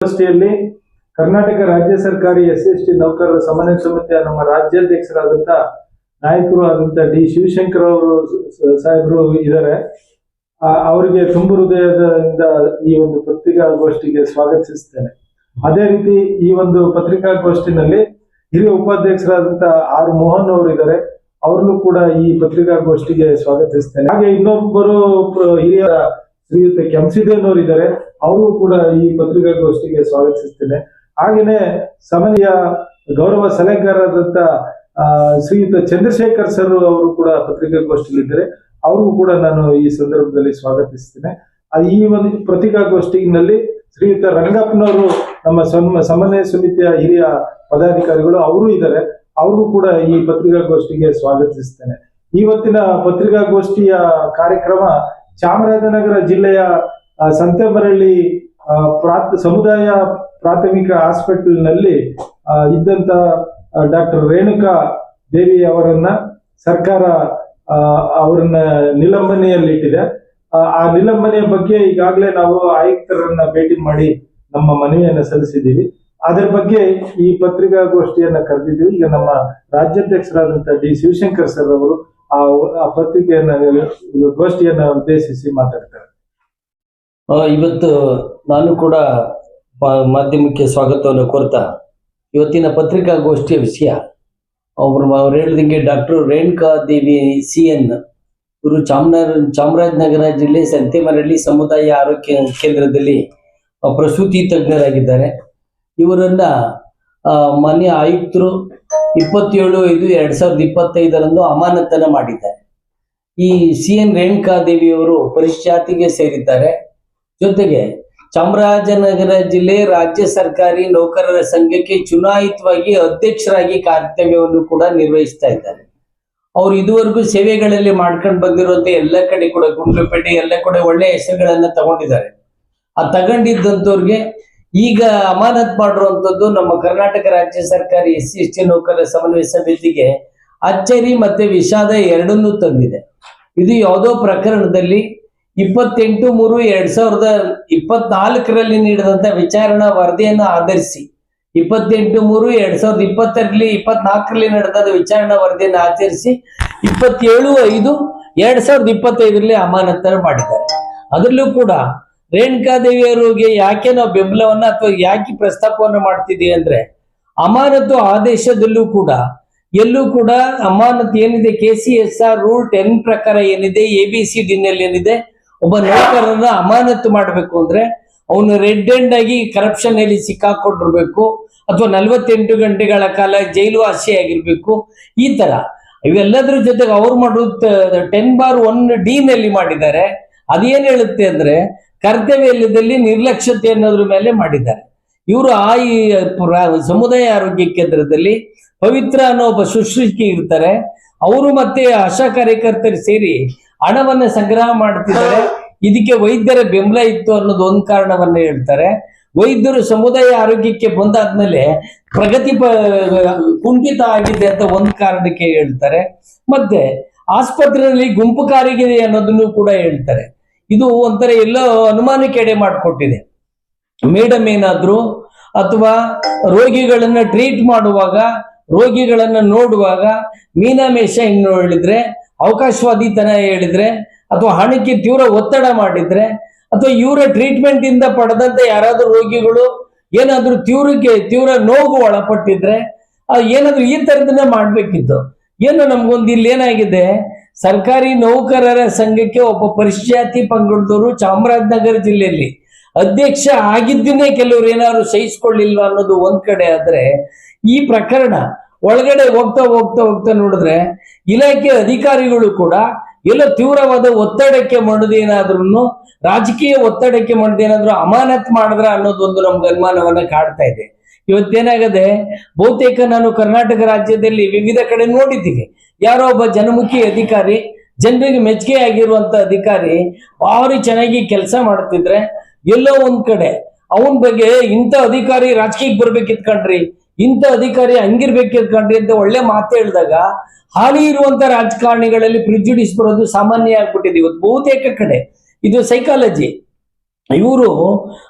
ಗೋಷ್ಠಿಯಲ್ಲಿ ಕರ್ನಾಟಕ ರಾಜ್ಯ ಸರ್ಕಾರಿ ಎಸ್ ಎಸ್ ಟಿ ನೌಕರರ ಸಮನ್ವಯ ಸಮಿತಿಯ ನಮ್ಮ ರಾಜ್ಯಾಧ್ಯಕ್ಷರಾದಂತ ನಾಯಕರು ಆದಂತ ಡಿ ಶಿವಶಂಕರ್ ಅವರು ಸಾಹೇಬರು ಇದ್ದಾರೆ ಅವರಿಗೆ ತುಂಬು ಹೃದಯದಿಂದ ಈ ಒಂದು ಪತ್ರಿಕಾಗೋಷ್ಠಿಗೆ ಸ್ವಾಗತಿಸುತ್ತೇನೆ. ಅದೇ ರೀತಿ ಈ ಒಂದು ಪತ್ರಿಕಾಗೋಷ್ಠಿನಲ್ಲಿ ಹಿರಿಯ ಉಪಾಧ್ಯಕ್ಷರಾದಂತ ಆರ್ ಮೋಹನ್ ಅವರು ಇದ್ದಾರೆ ಅವ್ರನ್ನು ಕೂಡ ಈ ಪತ್ರಿಕಾಗೋಷ್ಠಿಗೆ ಸ್ವಾಗತಿಸ್ತೇನೆ ಹಾಗೆ ಇನ್ನೊಬ್ಬರು ಹಿರಿಯ ಶ್ರೀಯುತ ಕೆಂಸಿದೇನವರು ಇದ್ದಾರೆ ಅವರು ಕೂಡ ಈ ಪತ್ರಿಕಾಗೋಷ್ಠಿಗೆ ಸ್ವಾಗತಿಸ್ತೇನೆ ಹಾಗೇನೆ ಸಮನೆಯ ಗೌರವ ಸಲಹೆಗಾರರಾದಂತ ಶ್ರೀಯುತ ಚಂದ್ರಶೇಖರ್ ಸರ್ ಅವರು ಕೂಡ ಪತ್ರಿಕಾಗೋಷ್ಠಿಯಲ್ಲಿದ್ದಾರೆ. ಅವ್ರಿಗೂ ಕೂಡ ನಾನು ಈ ಸಂದರ್ಭದಲ್ಲಿ ಸ್ವಾಗತಿಸ್ತೇನೆ ಈ ಒಂದು ಪತ್ರಿಕಾಗೋಷ್ಠಿನಲ್ಲಿ ಶ್ರೀಯುತ ರಂಗಪ್ಪನವರು ನಮ್ಮ ಸಮ- ಸಮನ್ವಯ ಸಮಿತಿಯ ಹಿರಿಯ ಪದಾಧಿಕಾರಿಗಳು, ಅವರು ಇದ್ದಾರೆ. ಅವ್ರಿಗೂ ಕೂಡ ಈ ಪತ್ರಿಕಾಗೋಷ್ಠಿಗೆ ಸ್ವಾಗತಿಸ್ತೇನೆ ಇವತ್ತಿನ ಪತ್ರಿಕಾಗೋಷ್ಠಿಯ ಕಾರ್ಯಕ್ರಮ ಚಾಮರಾಜನಗರ ಜಿಲ್ಲೆಯ ಸಂತೆಮರಳ್ಳಿ ಸಮುದಾಯ ಪ್ರಾಥಮಿಕ ಹಾಸ್ಪಿಟಲ್ನಲ್ಲಿ ಇದ್ದಂತ ಡಾಕ್ಟರ್ ರೇಣುಕಾ ದೇವಿ ಅವರನ್ನ ಸರ್ಕಾರ ಅವರನ್ನ ನಿಲಂಬನೆಯಲ್ಲಿಟ್ಟಿದೆ. ಆ, ನಿಲಂಬನೆಯ ಬಗ್ಗೆ ಈಗಾಗಲೇ ನಾವು ಆಯುಕ್ತರನ್ನ ಭೇಟಿ ಮಾಡಿ ನಮ್ಮ ಮನವಿಯನ್ನು ಸಲ್ಲಿಸಿದ್ದೀವಿ. ಅದರ ಬಗ್ಗೆ ಈ ಪತ್ರಿಕಾಗೋಷ್ಠಿಯನ್ನ ಕರೆದಿದ್ದೀವಿ. ಈಗ ನಮ್ಮ ರಾಜ್ಯಾಧ್ಯಕ್ಷರಾದಂತ ಡಿ. ಶಿವಶಂಕರ್ ಸರ್ ಅವರು ಆ ಪತ್ರಿಕೆಯನ್ನ ಗೋಷ್ಠಿಯನ್ನ ಉದ್ದೇಶಿಸಿ ಮಾತಾಡ್ತಾರೆ. ಇವತ್ತು ನಾನು ಕೂಡ ಮಾಧ್ಯಮಕ್ಕೆ ಸ್ವಾಗತವನ್ನು ಕೋರ್ತಾ, ಇವತ್ತಿನ ಪತ್ರಿಕಾಗೋಷ್ಠಿಯ ವಿಷಯ. ಅವರು ಅವ್ರು ಹೇಳಿದಂಗೆ doctor Renuka Devi C N, ಇವರು ಚಾಮರಾಜ ಚಾಮರಾಜನಗರ ಜಿಲ್ಲೆ ಸಂತೆಮರಳ್ಳಿ ಸಮುದಾಯ ಆರೋಗ್ಯ ಕೇಂದ್ರದಲ್ಲಿ ಪ್ರಸೂತಿ ತಜ್ಞರಾಗಿದ್ದಾರೆ. ಇವರನ್ನ ಮಾನ್ಯ ಆಯುಕ್ತರು ಇಪ್ಪತ್ತೇಳು ಐದು ಎರಡ್ ಸಾವಿರದ ಇಪ್ಪತ್ತೈದರಂದು ಅಮಾನತನ ಮಾಡಿದ್ದಾರೆ. ಈ ಸಿ ಎನ್ ರೇಣುಕಾದೇವಿಯವರು ಪರಿಶಾತಿಗೆ ಸೇರಿದ್ದಾರೆ. ಜೊತೆಗೆ ಚಾಮರಾಜನಗರ ಜಿಲ್ಲೆ ರಾಜ್ಯ ಸರ್ಕಾರಿ ನೌಕರರ ಸಂಘಕ್ಕೆ ಚುನಾಯಿತವಾಗಿ ಅಧ್ಯಕ್ಷರಾಗಿ ಕರ್ತವ್ಯವನ್ನು ಕೂಡ ನಿರ್ವಹಿಸ್ತಾ ಇದ್ದಾರೆ. ಅವ್ರು ಇದುವರೆಗೂ ಸೇವೆಗಳಲ್ಲಿ ಮಾಡ್ಕೊಂಡು ಬಂದಿರುವಂತ ಎಲ್ಲ ಕಡೆ ಕೂಡ ಗುಂಡ್ಲುಪೇಟೆ ಎಲ್ಲ ಕಡೆ ಒಳ್ಳೆ ಹೆಸರುಗಳನ್ನ ತಗೊಂಡಿದ್ದಾರೆ. ಆ ತಗೊಂಡಿದ್ದಂಥವ್ರಿಗೆ ಈಗ ಅಮಾನತ್ ಮಾಡಿರುವಂತದ್ದು ನಮ್ಮ ಕರ್ನಾಟಕ ರಾಜ್ಯ ಸರ್ಕಾರಿ ಎಸ್ ಸಿ, ಎಸ್ ಟಿ ನೌಕರರ ಸಮನ್ವಯ ಸಮಿತಿಗೆ ಅಚ್ಚರಿ ಮತ್ತೆ ವಿಷಾದ ಎರಡನ್ನೂ ತಂದಿದೆ. ಇದು ಯಾವುದೋ ಪ್ರಕರಣದಲ್ಲಿ ಇಪ್ಪತ್ತೆಂಟು ಮೂರು ಎರಡ್ ಸಾವಿರದ ಇಪ್ಪತ್ನಾಲ್ಕರಲ್ಲಿ ನೀಡಿದಂತ ವಿಚಾರಣಾ ವರದಿಯನ್ನು ಆಧರಿಸಿ ಇಪ್ಪತ್ತೆಂಟು ಮೂರು ಎರಡ್ ಸಾವಿರದ ಇಪ್ಪತ್ತರಲ್ಲಿ, ಇಪ್ಪತ್ನಾಲ್ಕರಲ್ಲಿ ನಡೆದ ವಿಚಾರಣಾ ವರದಿಯನ್ನು ಆಚರಿಸಿ ಇಪ್ಪತ್ತೇಳು ಐದು ಎರಡ್ ಸಾವಿರದ ಇಪ್ಪತ್ತೈದರಲ್ಲಿ ಅಮಾನತನ್ನು ಮಾಡಿದ್ದಾರೆ. ಅದರಲ್ಲೂ ಕೂಡ ರೇಣುಕಾದೇವಿಯವರಿಗೆ ಯಾಕೆ ನಾವು ಬೆಂಬಲವನ್ನ ಅಥವಾ ಯಾಕೆ ಪ್ರಸ್ತಾಪವನ್ನು ಮಾಡ್ತಿದ್ದೀವಿ ಅಂದ್ರೆ ಅಮಾನತು ಆದೇಶದಲ್ಲೂ ಕೂಡ, ಎಲ್ಲೂ ಕೂಡ ಅಮಾನತ್ ಏನಿದೆ K C S R rule ten ಪ್ರಕಾರ ಏನಿದೆ ಎ ಬಿ ಸಿ ಡಿ ನಲ್ಲಿ ಏನಿದೆ, ಒಬ್ಬ ನೌಕರನ್ನ ಅಮಾನತು ಮಾಡಬೇಕು ಅಂದ್ರೆ ಅವನು ರೆಡ್ ಎಂಡ್ ಆಗಿ ಕರಪ್ಷನ್ ಅಲ್ಲಿ ಸಿಕ್ಕಾಕೊಂಡಿರ್ಬೇಕು, ಅಥವಾ ನಲವತ್ತೆಂಟು ಗಂಟೆಗಳ ಕಾಲ ಜೈಲು ಆಗಿರ್ಬೇಕು, ಈ ತರ. ಇವೆಲ್ಲದರ ಜೊತೆಗೆ ಅವ್ರು ಮಾಡೋದು ಟೆನ್ ಬಾರ್ ಒನ್ ಡಿ ನಲ್ಲಿ ಮಾಡಿದ್ದಾರೆ. ಅದೇನ್ ಹೇಳುತ್ತೆ ಅಂದ್ರೆ ಕರ್ತವ್ಯದಲ್ಲಿ ನಿರ್ಲಕ್ಷ್ಯತೆ ಅನ್ನೋದ್ರ ಮೇಲೆ ಮಾಡಿದ್ದಾರೆ. ಇವರು ಆ ಈ ಸಮುದಾಯ ಆರೋಗ್ಯ ಕೇಂದ್ರದಲ್ಲಿ ಪವಿತ್ರ ಅನ್ನೋ ಒಬ್ಬ ಶುಶ್ರೂಷಕಿ ಇರ್ತಾರೆ. ಅವರು ಮತ್ತೆ ಆಶಾ ಕಾರ್ಯಕರ್ತರು ಸೇರಿ ಹಣವನ್ನ ಸಂಗ್ರಹ ಮಾಡ್ತಿದ್ದಾರೆ. ಇದಕ್ಕೆ ವೈದ್ಯರ ಬೆಂಬಲ ಇತ್ತು ಅನ್ನೋದು ಒಂದು ಕಾರಣವನ್ನ ಹೇಳ್ತಾರೆ. ವೈದ್ಯರು ಸಮುದಾಯ ಆರೋಗ್ಯಕ್ಕೆ ಬಂದಾದ್ಮೇಲೆ ಪ್ರಗತಿ ಕುಂಠಿತ ಆಗಿದೆ ಅಂತ ಒಂದು ಕಾರಣಕ್ಕೆ ಹೇಳ್ತಾರೆ. ಮತ್ತೆ ಆಸ್ಪತ್ರೆಯಲ್ಲಿ ಗುಂಪು ಕಾರಿಗಿದೆ ಅನ್ನೋದನ್ನು ಕೂಡ ಹೇಳ್ತಾರೆ. ಇದು ಒಂಥರ ಎಲ್ಲೋ ಅನುಮಾನಕ್ಕೆ ಎಡೆ ಮಾಡಿಕೊಟ್ಟಿದೆ. ಮೇಡಮ್ ಏನಾದ್ರು ಅಥವಾ ರೋಗಿಗಳನ್ನ ಟ್ರೀಟ್ ಮಾಡುವಾಗ, ರೋಗಿಗಳನ್ನ ನೋಡುವಾಗ ಮೀನಾಮೇಷ ಇನ್ನು ಹೇಳಿದ್ರೆ, ಅವಕಾಶವಾದಿತನ ಹೇಳಿದ್ರೆ, ಅಥವಾ ಹಣಕ್ಕೆ ತೀವ್ರ ಒತ್ತಡ ಮಾಡಿದ್ರೆ, ಅಥವಾ ಇವರ ಟ್ರೀಟ್ಮೆಂಟ್ ಇಂದ ಪಡೆದಂತ ಯಾರಾದ್ರೂ ರೋಗಿಗಳು ಏನಾದ್ರೂ ತೀವ್ರಕ್ಕೆ ತೀವ್ರ ನೋವು ಒಳಪಟ್ಟಿದ್ರೆ ಏನಾದ್ರೂ ಈ ತರದನ್ನ ಮಾಡ್ಬೇಕಿತ್ತು. ಏನು ನಮ್ಗೊಂದು ಇಲ್ಲಿ ಏನಾಗಿದೆ? ಸರ್ಕಾರಿ ನೌಕರರ ಸಂಘಕ್ಕೆ ಒಬ್ಬ ಪರಿಶಾತಿ ಪಂಗಡದವರು ಚಾಮರಾಜನಗರ ಜಿಲ್ಲೆಯಲ್ಲಿ ಅಧ್ಯಕ್ಷ ಆಗಿದ್ದನ್ನೇ ಕೆಲವರು ಏನಾದ್ರು ಸಹಿಸಿಕೊಳ್ಳಿಲ್ವಾ ಅನ್ನೋದು ಒಂದ್ ಕಡೆ ಆದ್ರೆ ಈ ಪ್ರಕರಣ ಒಳಗಡೆ ಹೋಗ್ತಾ ಹೋಗ್ತಾ ಹೋಗ್ತಾ ನೋಡಿದ್ರೆ ಇಲಾಖೆ ಅಧಿಕಾರಿಗಳು ಕೂಡ ಎಲ್ಲ ತೀವ್ರವಾದ ಒತ್ತಡಕ್ಕೆ ಮಾಡೋದೇನಾದ್ರೂ ರಾಜಕೀಯ ಒತ್ತಡಕ್ಕೆ ಮಾಡೋದೇನಾದ್ರೂ ಅಮಾನತ್ ಮಾಡಿದ್ರ ಅನ್ನೋದು ಒಂದು ನಮ್ಗೆ ಅನುಮಾನವನ್ನ ಕಾಡ್ತಾ ಇದೆ. ಇವತ್ತೇನಾಗದೆ ಬಹುತೇಕ ನಾನು ಕರ್ನಾಟಕ ರಾಜ್ಯದಲ್ಲಿ ವಿವಿಧ ಕಡೆ ನೋಡಿದ್ದೀನಿ ಯಾರೋ ಒಬ್ಬ ಜನಮುಖಿ ಅಧಿಕಾರಿ, ಜನರಿಗೆ ಮೆಚ್ಚುಗೆ ಆಗಿರುವಂತ ಅಧಿಕಾರಿ ಭಾರಿ ಚೆನ್ನಾಗಿ ಕೆಲಸ ಮಾಡ್ತಿದ್ರೆ ಎಲ್ಲೋ ಒಂದ್ ಕಡೆ ಅವನ ಬಗ್ಗೆ ಇಂಥ ಅಧಿಕಾರಿ ರಾಜಕೀಯಕ್ಕೆ ಬರ್ಬೇಕಿತ್ ಕಣ್ರಿ, ಇಂಥ ಅಧಿಕಾರಿ ಹಂಗಿರ್ಬೇಕಿತ್ ಕಣ್ರಿ ಅಂತ ಒಳ್ಳೆ ಮಾತು ಹೇಳಿದಾಗ ಹಾಲಿ ಇರುವಂತ ರಾಜಕಾರಣಿಗಳಲ್ಲಿ ಪ್ರಿಜುಡಿಸ್ ಬರೋದು ಸಾಮಾನ್ಯ ಆಗ್ಬಿಟ್ಟಿದೆ ಇವತ್ತು ಬಹುತೇಕ ಕಡೆ. ಇದು ಸೈಕಾಲಜಿ ಇವರು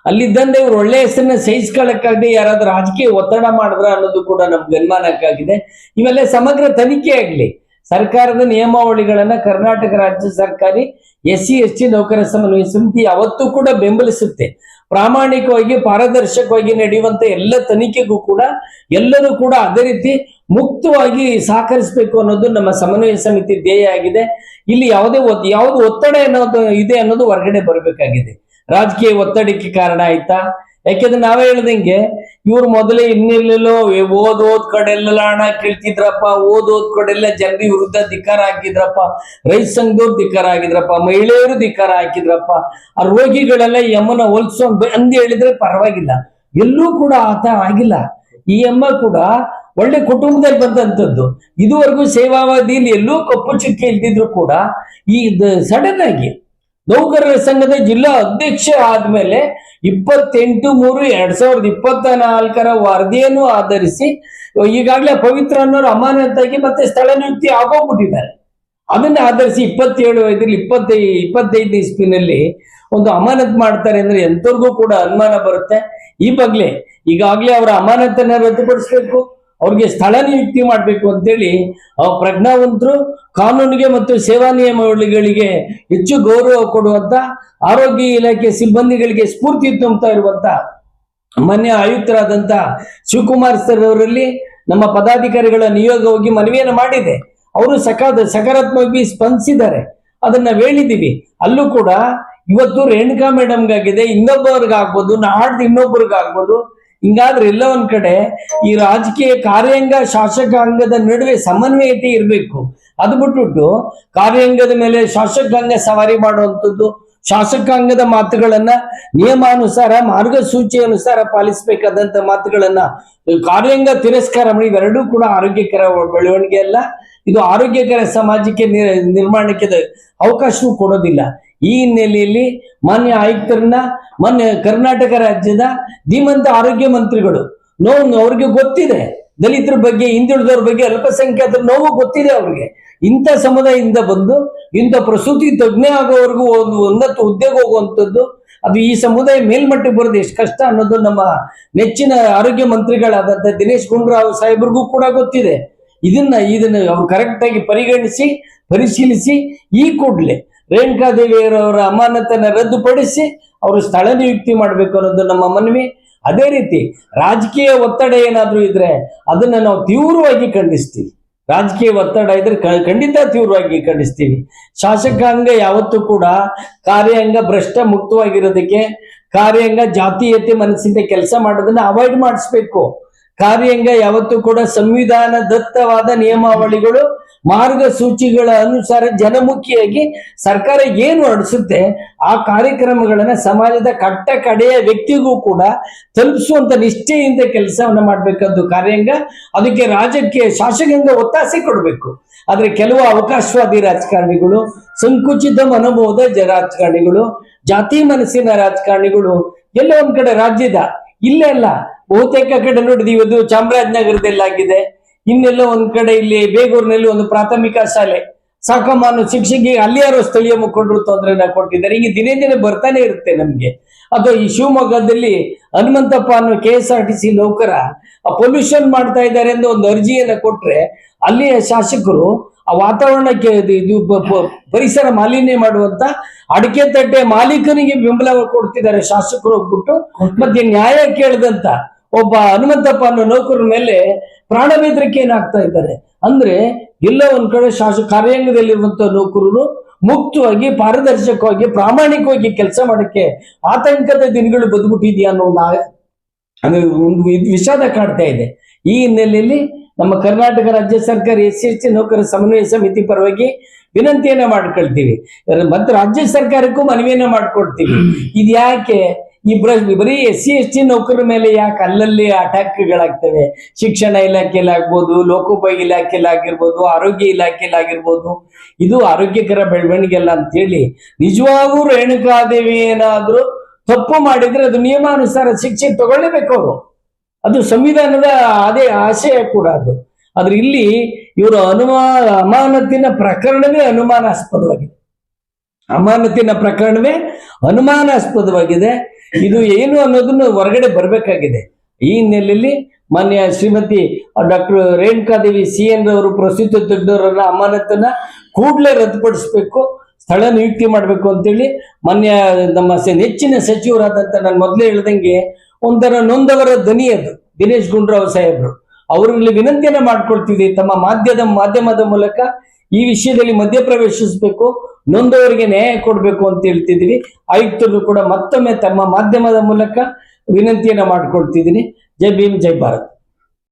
ಅಲ್ಲಿದ್ದಂತೆ ಇವ್ರು ಒಳ್ಳೆ ಹೆಸರನ್ನ ಸಹಿಸ್ಕೊಳ್ಳಕ್ಕಾಗದೆ ಯಾರಾದ್ರೂ ರಾಜಕೀಯ ಒತ್ತಡ ಮಾಡಿದ್ರ ಅನ್ನೋದು ಕೂಡ ನಮ್ಗೆ ಅನುಮಾನಕ್ಕಾಗಿದೆ. ಇವೆಲ್ಲ ಸಮಗ್ರ ತನಿಖೆ ಆಗ್ಲಿ. ಸರ್ಕಾರದ ನಿಯಮಾವಳಿಗಳನ್ನ ಕರ್ನಾಟಕ ರಾಜ್ಯ ಸರ್ಕಾರಿ ಎಸ್ ಸಿ ಎಸ್ ಟಿ ನೌಕರ ಸಮನ್ವಯ ಸಮಿತಿ ಯಾವತ್ತೂ ಕೂಡ ಬೆಂಬಲಿಸುತ್ತೆ. ಪ್ರಾಮಾಣಿಕವಾಗಿ, ಪಾರದರ್ಶಕವಾಗಿ ನಡೆಯುವಂತ ಎಲ್ಲ ತನಿಖೆಗೂ ಕೂಡ ಎಲ್ಲರೂ ಕೂಡ ಅದೇ ರೀತಿ ಮುಕ್ತವಾಗಿ ಸಹಕರಿಸಬೇಕು ಅನ್ನೋದು ನಮ್ಮ ಸಮನ್ವಯ ಸಮಿತಿ ಧ್ಯೇಯ ಆಗಿದೆ. ಇಲ್ಲಿ ಯಾವುದೇ ಯಾವುದು ಒತ್ತಡ ಅನ್ನೋದು ಇದೆ ಅನ್ನೋದು ಹೊರಗಡೆ ಬರಬೇಕಾಗಿದೆ. ರಾಜಕೀಯ ಒತ್ತಡಕ್ಕೆ ಕಾರಣ ಆಯ್ತಾ? ಯಾಕೆಂದ್ರೆ ನಾವೇ ಹೇಳ್ದಂಗೆ ಇವ್ರು ಮೊದಲೇ ಇನ್ನೆಲ್ಲೆಲ್ಲೋ ಓದ್ ಓದ್ ಕಡೆಲ್ಲ ಹಣ ಕೇಳ್ತಿದ್ರಪ್ಪ ಓದ್ ಓದ್ ಕಡೆಲ್ಲ ಜನರಿ ವಿರುದ್ಧ ಧಿಕ್ಕಾರ ಹಾಕಿದ್ರಪ್ಪ, ರೈತ ಸಂಘದವ್ರು ಧಿಕ್ಕಾರ ಹಾಕಿದ್ರಪ್ಪ, ಮಹಿಳೆಯರು ಧಿಕ್ಕಾರ ಹಾಕಿದ್ರಪ್ಪ, ಆ ರೋಗಿಗಳೆಲ್ಲ ಯಮನ ಅಮ್ಮನ ಹೋಲ್ಸೋ ಅಂದ್ ಹೇಳಿದ್ರೆ ಪರವಾಗಿಲ್ಲ. ಎಲ್ಲೂ ಕೂಡ ಆತ ಆಗಿಲ್ಲ. ಈ ಅಮ್ಮ ಕೂಡ ಒಳ್ಳೆ ಕುಟುಂಬದಲ್ಲಿ ಬಂದಂತದ್ದು ಇದುವರೆಗೂ ಸೇವಾವಧಿಯಲ್ಲಿ ಎಲ್ಲೂ ಕಪ್ಪು ಚುಕ್ಕಿ ಇಲ್ದಿದ್ರು ಕೂಡ ಈ ಸಡನ್ ಆಗಿ ನೌಕರರ ಸಂಘದ ಜಿಲ್ಲಾ ಅಧ್ಯಕ್ಷ ಆದ್ಮೇಲೆ ಇಪ್ಪತ್ತೆಂಟು ಮೂರು ಎರಡ್ ಸಾವಿರದ ಇಪ್ಪತ್ತ ನಾಲ್ಕರ ವರದಿಯನ್ನು ಆಧರಿಸಿ, ಈಗಾಗಲೇ ಪವಿತ್ರ ಅನ್ನೋರು ಅಮಾನತಾಗಿ ಮತ್ತೆ ಸ್ಥಳ ನಿಯುಕ್ತಿ ಆಗೋಗ್ಬಿಟ್ಟಿದ್ದಾರೆ. ಅದನ್ನ ಆಧರಿಸಿ ಇಪ್ಪತ್ತೇಳು ಐದರಲ್ಲಿ ಇಪ್ಪತ್ತೈ ಇಪ್ಪತ್ತೈದು ಇಸ್ಪಿನಲ್ಲಿ ಒಂದು ಅಮಾನತ್ ಮಾಡ್ತಾರೆ ಅಂದ್ರೆ ಎಂತವ್ರಿಗೂ ಕೂಡ ಅನುಮಾನ ಬರುತ್ತೆ. ಈ ಬಗ್ಲೆ ಈಗಾಗಲೇ ಅವರ ಅಮಾನತನ್ನ ರದ್ದುಪಡಿಸ್ಬೇಕು. ಅವ್ರಿಗೆ ಸ್ಥಳ ನಿಯುಕ್ತಿ ಮಾಡಬೇಕು ಅಂತೇಳಿ ಪ್ರಜ್ಞಾವಂತರು ಕಾನೂನಿಗೆ ಮತ್ತು ಸೇವಾ ನಿಯಮಗಳಿಗೆ ಹೆಚ್ಚು ಗೌರವ ಕೊಡುವಂತ ಆರೋಗ್ಯ ಇಲಾಖೆ ಸಿಬ್ಬಂದಿಗಳಿಗೆ ಸ್ಫೂರ್ತಿ ತುಂಬುತ್ತಾ ಇರುವಂತ ಮಾನ್ಯ ಆಯುಕ್ತರಾದಂತ ಶಿವಕುಮಾರ್ ಸರ್ ಅವರಲ್ಲಿ ನಮ್ಮ ಪದಾಧಿಕಾರಿಗಳ ನಿಯೋಗ ಹೋಗಿ ಮನವಿಯನ್ನು ಮಾಡಿದೆ. ಅವರು ಸಕಾದ ಸಕಾರಾತ್ಮಕವಾಗಿ ಸ್ಪಂದಿಸಿದ್ದಾರೆ. ಅದನ್ನ ಹೇಳಿದೀವಿ ಅಲ್ಲೂ ಕೂಡ ಇವತ್ತು ರೇಣುಕಾ ಮೇಡಮ್ಗಾಗಿದೆ. ಇನ್ನೊಬ್ಬರಿಗಾಗ್ಬೋದು, ನಾಡ್ದು ಇನ್ನೊಬ್ಬರಿಗಾಗ್ಬೋದು. ಹಿಂಗಾದ್ರೆ ಎಲ್ಲ ಒಂದ್ ಕಡೆ ಈ ರಾಜಕೀಯ ಕಾರ್ಯಾಂಗ ಶಾಸಕಾಂಗದ ನಡುವೆ ಸಮನ್ವಯತೆ ಇರಬೇಕು. ಅದು ಬಿಟ್ಬಿಟ್ಟು ಕಾರ್ಯಾಂಗದ ಮೇಲೆ ಶಾಸಕಾಂಗ ಸವಾರಿ ಮಾಡುವಂಥದ್ದು, ಶಾಸಕಾಂಗದ ಮಾತುಗಳನ್ನ ನಿಯಮಾನುಸಾರ ಮಾರ್ಗಸೂಚಿ ಅನುಸಾರ ಪಾಲಿಸಬೇಕಾದಂತ ಮಾತುಗಳನ್ನ ಕಾರ್ಯಾಂಗ ತಿರಸ್ಕಾರ ಮಾಡಿ ಇವೆರಡೂ ಕೂಡ ಆರೋಗ್ಯಕರ ಬೆಳವಣಿಗೆ ಅಲ್ಲ, ಇದು ಆರೋಗ್ಯಕರ ಸಮಾಜಕ್ಕೆ ನಿರ್ಮಾಣಕ್ಕೆ ಅವಕಾಶವೂ ಕೊಡೋದಿಲ್ಲ. ಈ ಹಿನ್ನೆಲೆಯಲ್ಲಿ ಮಾನ್ಯ ಆಯುಕ್ತರನ್ನ, ಮಾನ್ಯ ಕರ್ನಾಟಕ ರಾಜ್ಯದ ಧೀಮಂತ ಆರೋಗ್ಯ ಮಂತ್ರಿಗಳು, ನೋವು ಅವ್ರಿಗೆ ಗೊತ್ತಿದೆ. ದಲಿತರ ಬಗ್ಗೆ, ಹಿಂದುಳಿದವ್ರ ಬಗ್ಗೆ ಅಲ್ಪಸಂಖ್ಯಾತರ ನೋವು ಗೊತ್ತಿದೆ ಅವ್ರಿಗೆ. ಇಂಥ ಸಮುದಾಯದಿಂದ ಬಂದು, ಇಂಥ ಪ್ರಸೂತಿ ತಜ್ಞೆ ಆಗೋವರೆಗೂ ಒಂದು ಉನ್ನತ ಹುದ್ದೆಗೆ ಹೋಗುವಂಥದ್ದು ಅದು ಈ ಸಮುದಾಯ ಮೇಲ್ಮಟ್ಟಿಗೆ ಬರೋದು ಎಷ್ಟು ಕಷ್ಟ ಅನ್ನೋದು ನಮ್ಮ ನೆಚ್ಚಿನ ಆರೋಗ್ಯ ಮಂತ್ರಿಗಳಾದಂಥ ದಿನೇಶ್ ಗುಂಡೂರಾವ್ ಸಾಹೇಬ್ರಿಗೂ ಕೂಡ ಗೊತ್ತಿದೆ. ಇದನ್ನ ಇದನ್ನ ಅವ್ರು ಕರೆಕ್ಟ್ ಆಗಿ ಪರಿಗಣಿಸಿ, ಪರಿಶೀಲಿಸಿ, ಈ ಕೂಡಲೇ ರೇಣುಕಾದೇವಿಯರವರ ಅಮಾನತನ್ನ ರದ್ದುಪಡಿಸಿ ಅವರು ಸ್ಥಳ ನಿಯುಕ್ತಿ ಮಾಡಬೇಕು ಅನ್ನೋದು ನಮ್ಮ ಮನವಿ. ಅದೇ ರೀತಿ ರಾಜಕೀಯ ಒತ್ತಡ ಏನಾದರೂ ಇದ್ರೆ ಅದನ್ನ ನಾವು ತೀವ್ರವಾಗಿ ಖಂಡಿಸ್ತೀವಿ. ರಾಜಕೀಯ ಒತ್ತಡ ಇದ್ರೆ ಖಂಡಿತ ತೀವ್ರವಾಗಿ ಖಂಡಿಸ್ತೀವಿ. ಶಾಸಕಾಂಗ ಯಾವತ್ತೂ ಕೂಡ ಕಾರ್ಯಾಂಗ ಭ್ರಷ್ಟ ಮುಕ್ತವಾಗಿರೋದಕ್ಕೆ, ಕಾರ್ಯಾಂಗ ಜಾತೀಯತೆ ಮನಸ್ಸಿಂದ ಕೆಲಸ ಮಾಡೋದನ್ನ ಅವಾಯ್ಡ್ ಮಾಡಿಸ್ಬೇಕು. ಕಾರ್ಯಾಂಗ ಯಾವತ್ತೂ ಕೂಡ ಸಂವಿಧಾನ ದತ್ತವಾದ ನಿಯಮಾವಳಿಗಳು, ಮಾರ್ಗಸೂಚಿಗಳ ಅನುಸಾರ ಜನಮುಖಿಯಾಗಿ ಸರ್ಕಾರ ಏನು ನಡೆಸುತ್ತೆ, ಆ ಕಾರ್ಯಕ್ರಮಗಳನ್ನ ಸಮಾಜದ ಕಟ್ಟ ಕಡೆಯ ವ್ಯಕ್ತಿಗೂ ಕೂಡ ತಲುಪಿಸುವಂತ ನಿಷ್ಠೆಯಿಂದ ಕೆಲಸವನ್ನ ಮಾಡಬೇಕಾದ್ದು ಕಾರ್ಯಾಂಗ, ಅದಕ್ಕೆ ರಾಜ್ಯಕ್ಕೆ ಶಾಸಕಾಂಗ ಒತ್ತಾಸೆ ಕೊಡಬೇಕು. ಆದರೆ ಕೆಲವು ಅವಕಾಶವಾದಿ ರಾಜಕಾರಣಿಗಳು, ಸಂಕುಚಿತ ಮನೋಭಾವದ ಜ ರಾಜಕಾರಣಿಗಳು, ಜಾತಿ ಮನಸ್ಸಿನ ರಾಜಕಾರಣಿಗಳು, ಎಲ್ಲ ಒಂದ್ ಕಡೆ ರಾಜ್ಯದ, ಇಲ್ಲೇ ಅಲ್ಲ ಬಹುತೇಕ ಕಡೆ ನೋಡಿದ ಇವತ್ತು ಚಾಮರಾಜನಗರದಲ್ಲಿ ಆಗಿದೆ. ಇನ್ನೆಲ್ಲ ಒಂದ್ ಕಡೆ ಇಲ್ಲಿ ಬೇಗೂರಿನಲ್ಲಿ ಒಂದು ಪ್ರಾಥಮಿಕ ಶಾಲೆ. ಸಾಕಮಾನು ಶಿಕ್ಷಕಿ ಅಲ್ಲಿ ಯಾರೋ ಸ್ಥಳೀಯ ಮುಖಂಡರು ತೊಂದರೆನ ಕೊಟ್ಟಿದ್ದಾರೆ ಹಿಂಗೆ ದಿನೇ ದಿನೇ ಬರ್ತಾನೆ ಇರುತ್ತೆ ನಮ್ಗೆ. ಅಥವಾ ಈ ಶಿವಮೊಗ್ಗದಲ್ಲಿ ಹನುಮಂತಪ್ಪ ಅನ್ನೋ K S R T C ನೌಕರ ಪೊಲ್ಯೂಷನ್ ಮಾಡ್ತಾ ಇದ್ದಾರೆ ಎಂದು ಒಂದು ಅರ್ಜಿಯನ್ನ ಕೊಟ್ರೆ ಅಲ್ಲಿಯ ಶಾಸಕರು ಆ ವಾತಾವರಣಕ್ಕೆ ಇದು- ಪರಿಸರ ಮಾಲಿನ್ಯ ಮಾಡುವಂತ ಅಡಿಕೆ ತಟ್ಟೆ ಮಾಲೀಕನಿಗೆ ಬೆಂಬಲ ಕೊಡ್ತಿದ್ದಾರೆ ಶಾಸಕರು ಹೋಗ್ಬಿಟ್ಟು ಮತ್ತೆ ನ್ಯಾಯ ಕೇಳದಂತ ಒಬ್ಬ ಹನುಮಂತಪ್ಪ ಅನ್ನೋ ನೌಕರ ಮೇಲೆ ಪ್ರಾಣ ಏನಾಗ್ತಾ ಇದ್ದಾರೆ? ಅಂದ್ರೆ ಎಲ್ಲ ಒಂದ್ ಕಡೆ ಶಾಸಕ ಕಾರ್ಯಾಂಗದಲ್ಲಿರುವಂತಹ ನೌಕರರು ಮುಕ್ತವಾಗಿ, ಪಾರದರ್ಶಕವಾಗಿ, ಪ್ರಾಮಾಣಿಕವಾಗಿ ಕೆಲಸ ಮಾಡಕ್ಕೆ ಆತಂಕದ ದಿನಗಳು ಬದ್ಬಿಟ್ಟಿದ್ಯಾ ಅನ್ನೋ ಒಂದು ಒಂದು ವಿಷಾದ ಕಾಡ್ತಾ ಇದೆ. ಈ ಹಿನ್ನೆಲೆಯಲ್ಲಿ ನಮ್ಮ ಕರ್ನಾಟಕ ರಾಜ್ಯ ಸರ್ಕಾರ ಎಸ್ ಎಸ್ ನೌಕರ ಸಮನ್ವಯ ಸಮಿತಿ ಪರವಾಗಿ ವಿನಂತಿಯನ್ನ ಮಾಡ್ಕೊಳ್ತೀವಿ. ಮತ್ತೆ ರಾಜ್ಯ ಸರ್ಕಾರಕ್ಕೂ ಮನವಿಯನ್ನ ಮಾಡ್ಕೊಡ್ತೀವಿ ಇದು ಯಾಕೆ ಈ ಬ್ರ- ಬರೀ ಎಸ್ ಸಿ ಎಸ್ ಟಿ ನೌಕರರ ಮೇಲೆ ಯಾಕೆ ಅಲ್ಲಲ್ಲಿ ಅಟ್ಯಾಕ್ಗಳಾಗ್ತವೆ ಶಿಕ್ಷಣ ಇಲಾಖೆಯಲ್ಲಿ ಆಗ್ಬೋದು ಲೋಕೋಪಯೋಗಿ ಇಲಾಖೆಯಲ್ಲಿ ಆಗಿರ್ಬೋದು ಆರೋಗ್ಯ ಇಲಾಖೆಯಲ್ಲಿ ಆಗಿರ್ಬೋದು ಇದು ಆರೋಗ್ಯಕರ ಬೆಳವಣಿಗೆ ಅಲ್ಲ ಅಂತೇಳಿ ನಿಜವಾಗೂ ರೇಣುಕಾದೇವಿ ಏನಾದ್ರೂ ತಪ್ಪು ಮಾಡಿದ್ರೆ ಅದು ನಿಯಮಾನುಸಾರ ಶಿಕ್ಷೆ ತಗೊಳ್ಳೇಬೇಕು ಅವರು. ಅದು ಸಂವಿಧಾನದ ಅದೇ ಆಶಯ ಕೂಡ ಅದು. ಆದ್ರೆ ಇಲ್ಲಿ ಇವರು ಅನುಮಾ, ಅಮಾನತಿನ ಪ್ರಕರಣವೇ ಅನುಮಾನಾಸ್ಪದವಾಗಿದೆ. ಅಮಾನತಿನ ಪ್ರಕರಣವೇ ಅನುಮಾನಾಸ್ಪದವಾಗಿದೆ. ಇದು ಏನು ಅನ್ನೋದನ್ನು ಹೊರಗಡೆ ಬರಬೇಕಾಗಿದೆ. ಈ ಹಿನ್ನೆಲೆಯಲ್ಲಿ ಮಾನ್ಯ Shrimati doctor Renukadevi C N ಅವರು ಪ್ರಸಿದ್ಧ ದೊಡ್ಡವರನ್ನ ಅಮಾನತನ್ನ ಕೂಡಲೇ ರದ್ದುಪಡಿಸಬೇಕು, ಸ್ಥಳ ನಿಯುಕ್ತಿ ಮಾಡಬೇಕು ಅಂತೇಳಿ ಮಾನ್ಯ ನಮ್ಮ ನೆಚ್ಚಿನ ಸಚಿವರಾದಂತ ನಾನು ಮೊದಲೇ ಹೇಳ್ದಂಗೆ ಒಂಥರ ನೊಂದವರ ಧ್ವನಿ ಅದು, ದಿನೇಶ್ ಗುಂಡ್ರಾವ್ ಸಾಹೇಬ್ರು. ಅವರಲ್ಲಿ ವಿನಂತಿಯನ್ನ ಮಾಡ್ಕೊಳ್ತಿದ್ವಿ ತಮ್ಮ ಮಾಧ್ಯಮದ ಮಾಧ್ಯಮದ ಮೂಲಕ ಈ ವಿಷಯದಲ್ಲಿ ಮಧ್ಯಪ್ರವೇಶಿಸಬೇಕು ನೊಂದವರಿಗೆ ನ್ಯಾಯ ಕೊಡಬೇಕು ಅಂತ ಹೇಳ್ತಿದ್ದೀವಿ. ಆಯುಕ್ತರು ಕೂಡ ಮತ್ತೊಮ್ಮೆ ತಮ್ಮ ಮಾಧ್ಯಮದ ಮೂಲಕ ವಿನಂತಿಯನ್ನ ಮಾಡಿಕೊಳ್ತಿದ್ದೀನಿ. ಜೈ ಭೀಮ್, ಜೈ ಭಾರತ್.